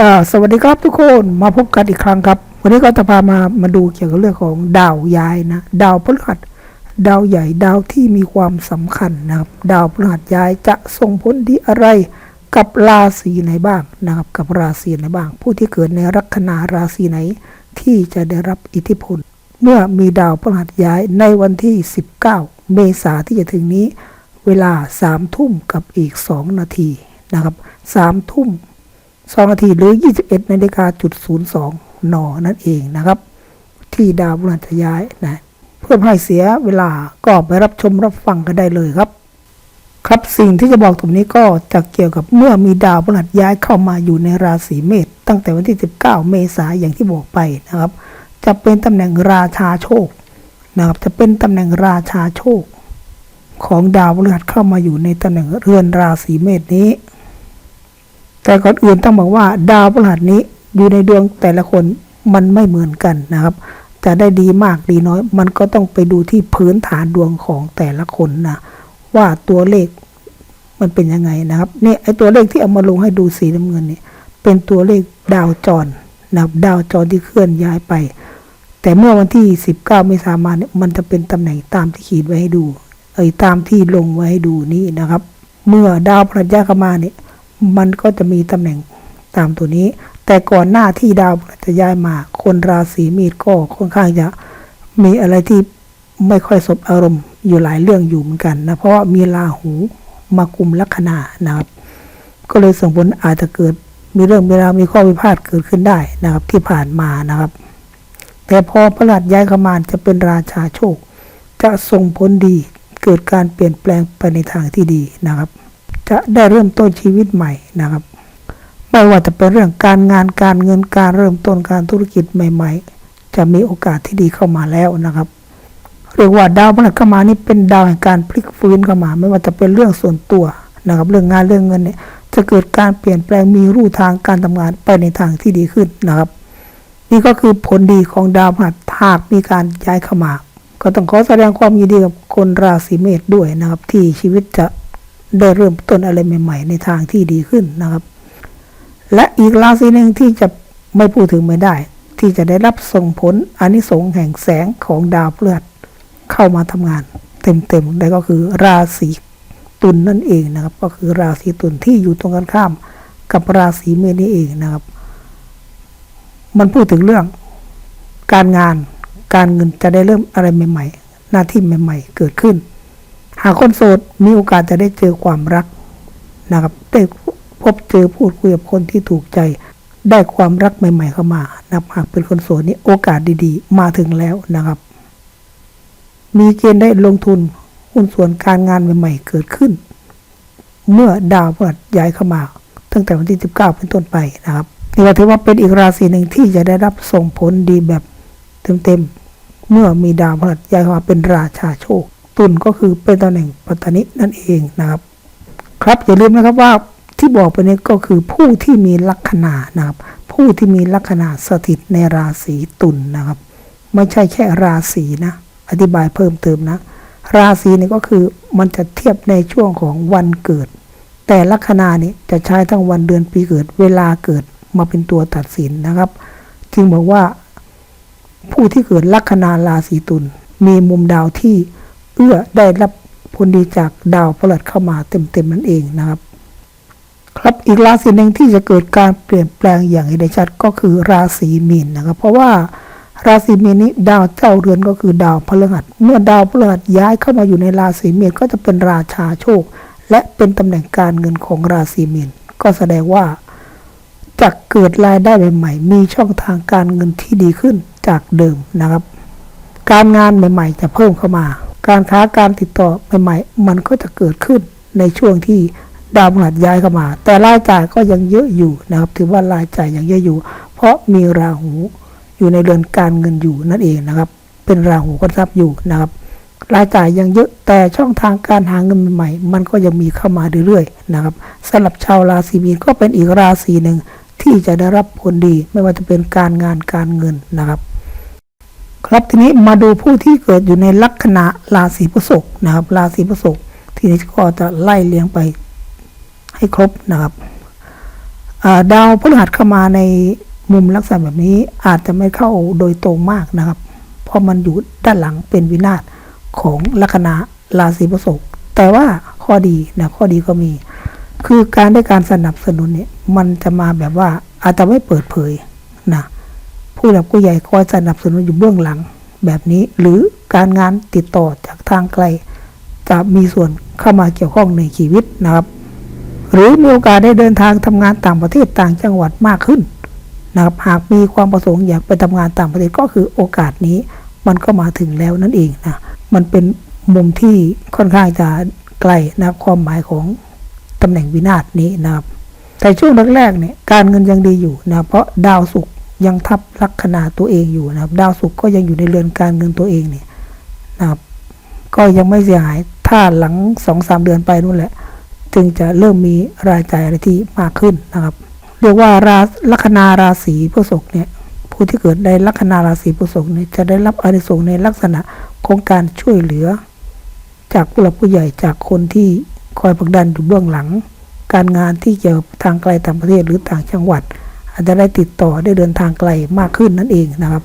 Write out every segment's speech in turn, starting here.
ครับสวัสดีครับทุกคนมาพบกันอีกครั้งครับ วันนี้ก็จะพามามาดูเกี่ยวกับเรื่องของดาวย้ายนะ ดาวพฤหัส ดาวใหญ่ดาวที่มีความสำคัญนะครับ ดาวพฤหัสย้ายจะส่งผลดีอะไรกับราศีไหนบ้างนะครับ กับราศีไหนบ้าง ผู้ที่เกิดในลัคนาราศีไหนที่จะได้รับอิทธิพล เมื่อมีดาวพฤหัสย้ายในวันที่ 19 เมษาที่จะถึงนี้ เวลา3ทุ่มกับอีก 2 นาทีนะครับ3ทุ่ม สองนาทีหรือ 21นาฬิกาจุดศูนย์สองนอนั่นเองนะครับ ที่ดาวพฤหัสย้ายนะเพื่อให้เสียเวลาก็ไปรับชมรับฟังกันได้เลยครับ ครับสิ่งที่จะบอกตรงนี้ก็จะเกี่ยวกับเมื่อมีดาวพฤหัสย้ายเข้ามาอยู่ในราศีเมษตั้งแต่วันที่ 19 เมษายนอย่างที่บอกไปนะครับ จะเป็นตำแหน่งราชาโชคนะครับจะเป็นตำแหน่งราชาโชค ของดาวพฤหัสเข้ามาอยู่ในตำแหน่งเรือนราศีเมษนี้ แต่ก่อนอื่นต้องบอกว่าดาวพฤหัสนี้อยู่ในดวงแต่ละคนมันไม่เหมือนกันนะครับ จะได้ดีมากดีน้อย มันก็ต้องไปดูที่พื้นฐานดวงของแต่ละคนนะว่าตัวเลขมันเป็นยังไงนะครับเนี่ยไอตัวเลขที่เอามาลงให้ดูสีน้ำเงินเนี่ยเป็นตัวเลขดาวจรนะครับดาวจรที่เคลื่อนย้ายไป แต่เมื่อวันที่ 19เมษายนมาเนี่ยมันจะเป็นตำแหน่งตามที่ขีดไว้ให้ดู เอยตามที่ลงไว้ให้ดูนี่นะครับ เมื่อดาวพฤหัสย้ายเข้ามาเนี่ย มันก็จะมีตำแหน่งตามตัวนี้ แต่ก่อนหน้าที่ดาวจะย้ายมา คนราศีมีนก็ค่อนข้างจะมีอะไรที่ไม่ค่อยสบอารมณ์อยู่หลายเรื่องอยู่เหมือนกันนะ เพราะว่ามีราหูมากุมลัคนานะครับ ก็เลยส่งผลอาจจะเกิดมีเรื่องเวลาวมีข้อพิพาทเกิดขึ้นได้นะครับ ที่ผ่านมานะครับ แต่พอพระหัสย้ายเข้ามาจะเป็นราชาโชค จะส่งผลดีเกิดการเปลี่ยนแปลงไปในทางที่ดีนะครับ จะได้เริ่มต้นชีวิตใหม่นะครับ ไม่ว่าจะเป็นเรื่องการงานการเงินการเริ่มต้นการธุรกิจใหม่ ๆ จะมีโอกาสที่ดีเข้ามาแล้วนะครับเรียกว่าดาวพฤหัสเข้ามานี่เป็นดาวแห่งการพลิกฟื้นเข้ามา ไม่ว่าจะเป็นเรื่องส่วนตัวนะครับ เรื่องงานเรื่องเงินเนี่ยจะเกิดการเปลี่ยนแปลงมีรูทางการทำงานไปในทางที่ดีขึ้นนะครับ นี่ก็คือผลดีของดาวพฤหัสหากมีการย้ายเข้ามา ก็ต้องขอแสดงความยินดีกับคนราศีเมษด้วยนะครับ ที่ชีวิตจะ ได้เริ่มต้นอะไรใหม่ ๆ ในทางที่ดีขึ้นนะครับ และอีกราศีหนึ่งที่จะไม่พูดถึงไม่ได้ ที่จะได้รับส่งผลอานิสงส์แห่งแสงของดาวพฤหัสเข้ามาทำงาน เต็มๆได้ก็คือราศีตุลนนั่นเองนะครับ ก็คือราศีตุลที่อยู่ตรงกันข้ามกับราศีเมษนี่เองนะครับ มันพูดถึงเรื่องการงานการเงินจะได้เริ่มอะไรใหม่ ๆ หน้าที่ใหม่ ๆ เกิดขึ้น หากคนโสดมีโอกาสจะได้เจอความรักนะครับได้พบเจอพูดคุยกับคนที่ถูกใจ ได้ความรักใหม่ ๆ เข้ามานะครับหากเป็นคนโสดนี่โอกาสดีๆ มาถึงแล้วนะครับ มีเกณฑ์ได้ลงทุนหุ้นส่วนการงานใหม่ ๆ เกิดขึ้น เมื่อดาวพฤหัสย้ายเข้ามา ตั้งแต่วันที่ 19 เป็นต้นไปนะครับนี่ก็ถือว่าเป็นอีกราศีหนึ่งที่จะได้รับส่งผลดีแบบเต็มๆเมื่อมีดาวพฤหัสย้ายเข้ามาเป็นราชาโชค ตุลก็คือเป็นตำแหน่งปัตตานินั่นเองนะครับ ครับอย่าลืมนะครับว่าที่บอกไปนี้ก็คือผู้ที่มีลัคนานะครับ ผู้ที่มีลัคนาสถิตในราศีตุลนะครับ ไม่ใช่แค่ราศีนะ อธิบายเพิ่มเติมนะ ราศีนี่ก็คือมันจะเทียบในช่วงของวันเกิด แต่ลัคนานี่จะใช้ทั้งวันเดือนปีเกิด เวลาเกิดมาเป็นตัวตัดสินนะครับ จึงบอกว่าผู้ที่เกิดลัคนาราศีตุลมีมุมดาวที่ เอื้อได้รับผลดีจากดาวพฤหัสเข้ามาเต็มๆนั่นเองนะครับ ครับอีกราศีหนึ่งที่จะเกิดการเปลี่ยนแปลงอย่างเห็นได้ชัดก็คือราศีมีนนะครับ เพราะว่าราศีมีนนี้ดาวเจ้าเรือนก็คือดาวพฤหัส เมื่อดาวพฤหัสย้ายเข้ามาอยู่ในราศีมีนก็จะเป็นราชาโชค และเป็นตำแหน่งการเงินของราศีมีนก็แสดงว่าจะเกิดรายได้ใหม่ๆ มีช่องทางการเงินที่ดีขึ้นจากเดิมนะครับ การงานใหม่ ๆ จะเพิ่มเข้ามา การค้าการติดต่อใหม่ๆ มันก็จะเกิดขึ้นในช่วงที่ดาวพฤหัสย้ายเข้ามา แต่รายจ่ายก็ยังเยอะอยู่นะครับ ถือว่ารายจ่ายยังเยอะอยู่ เพราะมีราหูอยู่ในเรือนการเงินอยู่นั่นเองนะครับ เป็นราหูก็ทรัพย์อยู่นะครับ รายจ่ายยังเยอะแต่ช่องทางการหาเงินใหม่ มันก็ยังมีเข้ามาเรื่อยๆนะครับสำหรับชาวราศีมีนก็เป็นอีกราศีหนึ่งที่จะได้รับผลดีไม่ว่าจะเป็นการงานการเงินนะครับ ครับทีนี้มาดูผู้ที่เกิดอยู่ในลัคนาราศีพฤษภนะครับราศีพฤษภทีนี้ก็จะไล่เลียงไปให้ครบนะครับาดาวพฤหัสเข้ามาในมุมลักษณะแบบนี้อาจจะไม่เข้าโดยตรงมากนะครับ เพราะมันอยู่ด้านหลังเป็นวินาศของลัคนาราศีพฤษภแต่ว่าข้อดีนะข้อดีก็มี คือการได้การสนับสนุนเนี่ยมันจะมาแบบว่าอาจจะไม่เปิดเผยนะ ผู้หลักผู้ใหญ่คอยสนับสนุนอยู่เบื้องหลังแบบนี้ หรือการงานติดต่อจากทางไกล จะมีส่วนเข้ามาเกี่ยวข้องในชีวิตนะครับ หรือมีโอกาสได้เดินทางทำงานต่างประเทศต่างจังหวัดมากขึ้นนะครับหากมีความประสงค์อยากไปทำงานต่างประเทศก็คือโอกาสนี้ มันก็มาถึงแล้วนั่นเองนะมันเป็นมุมที่ค่อนข้างจะไกลนะความหมายของตำแหน่งวินาศนี้นะครับแต่ช่วงแรกๆเนี่ยการเงินยังดีอยู่นะเพราะดาวศุกร์ ยังทับลัคนาตัวเองอยู่นะครับ ดาวศุกร์ก็ยังอยู่ในเรือนการเงินตัวเองเนี่ยนะครับ ก็ยังไม่เสียหายถ้าหลังสองสามเดือนไปนู่นแหละ จึงจะเริ่มมีรายจ่ายอะไรที่มากขึ้นนะครับ เรียกว่าราลัคนาราศีพฤษภเนี่ยผู้ที่เกิดในลัคนาราศีพฤษภเนี่ยจะได้รับอานิสงส์ในลักษณะของการช่วยเหลือ จากผู้หลักผู้ใหญ่จากคนที่คอยผลักดันอยู่เบื้องหลัง การงานที่เกี่ยวทางไกลต่างประเทศหรือต่างจังหวัด อาจจะได้ติดต่อได้เดินทางไกลมากขึ้นนั่นเองนะครับ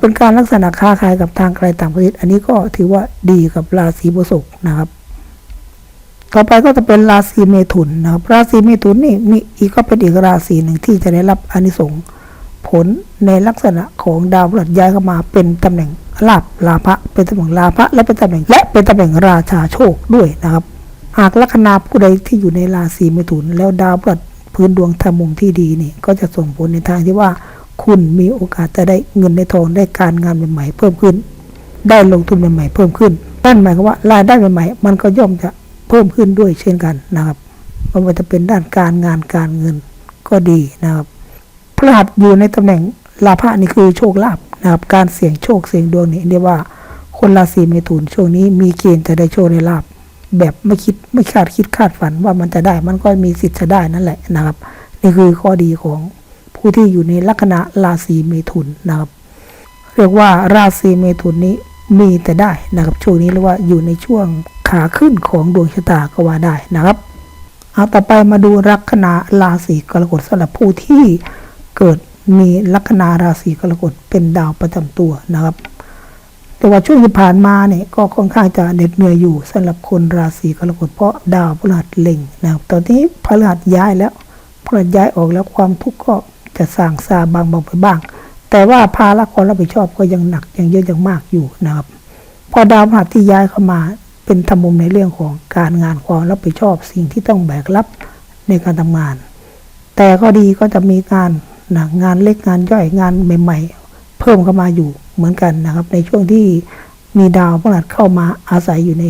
เป็นการลักษณะค้าขายกับทางไกลต่างประเทศ อันนี้ก็ถือว่าดีกับราศีพฤษภนะครับ ต่อไปก็จะเป็นราศีเมถุนนะครับ ราศีเมถุนนี่มีอีกก็เป็นอีกราศีหนึ่งที่จะได้รับอานิสงส์ผลในลักษณะของดาวพฤหัสย้ายเข้ามาเป็นตำแหน่งลาภลาภะเป็นตำแหน่งลาภะและเป็นตำแหน่งและเป็นตำแหน่งราชาโชคด้วยนะครับ หากลัคนาผู้ใดที่อยู่ในราศีเมถุน แล้วดาวพฤหัส พื้นดวงทำมุมที่ดีนี่ก็จะส่งผลในทางที่ว่า คุณมีโอกาสจะได้เงินในทองได้การงานใหม่ๆเพิ่มขึ้น ได้ลงทุนใหม่ๆเพิ่มขึ้นนั่นหมายความว่ารายได้ใหม่ๆมันก็ย่อมจะเพิ่มขึ้นด้วยเช่นกันนะครับไม่ว่าจะเป็นด้านการงานการเงินก็ดีนะครับพฤหัสอยู่ในตำแหน่งลาภะนี่คือโชคลาภนะครับการเสี่ยงโชคเสี่ยงดวงนี่เรียกว่าคนราศีเมถุนช่วงนี้มีเกณฑ์จะได้โชคในลาภ แบบไม่คิดไม่คาดคิดคาดฝันว่ามันจะได้ มันก็มีสิทธิ์จะได้นั่นแหละนะครับ นี่คือข้อดีของผู้ที่อยู่ในลัคนาราศีเมถุนนะครับ เรียกว่าราศีเมถุนนี้มีแต่ได้นะครับช่วงนี้เรียกว่าอยู่ในช่วงขาขึ้นของดวงชะตาก็ว่าได้นะครับเอาต่อไปมาดูลัคนาราศีกรกฎสำหรับผู้ที่เกิดมีลัคนาราศีกรกฎเป็นดาวประจำตัวนะครับ แต่ว่าช่วงที่ผ่านมาเนี่ยก็ค่อนข้างจะเหน็ดเหนื่อยอยู่สำหรับคนราศีกรกฎเพราะดาวพฤหัสเล็งนะครับตอนนี้พฤหัสย้ายแล้วพฤหัสย้ายออกแล้วความทุกข์ก็จะสร้างซาบางเบาไปบ้าง แต่ว่าภาระความรับผิดชอบก็ยังหนักยังเยอะยังมากอยู่นะครับ พอดาวพฤหัสที่ย้ายเข้ามาเป็นทำมุมในเรื่องของการงานความรับผิดชอบ สิ่งที่ต้องแบกรับในการทำงาน แต่ก็ดีก็จะมีงานนะงานเล็กงานย่อยงานใหม่ๆ เพิ่มเข้ามาอยู่เหมือนกันนะครับ ในช่วงที่มีดาวพฤหัสเข้ามาอาศัยอยู่ใน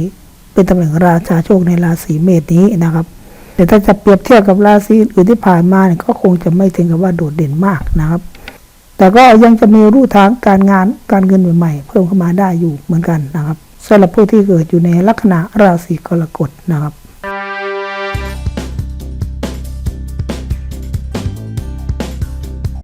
เป็นตำแหน่งราชาโชคในราศีเมษนี้นะครับ แต่ถ้าจะเปรียบเทียบกับราศีอื่นที่ผ่านมาเนี่ยก็คงจะไม่ถึงกับว่าโดดเด่นมากนะครับ แต่ก็ยังจะมีรูทางการงานการเงินใหม่ๆ เพิ่มเข้ามาได้อยู่เหมือนกันนะครับสำหรับผู้ที่เกิดอยู่ในลัคนาราศีกรกฎนะครับ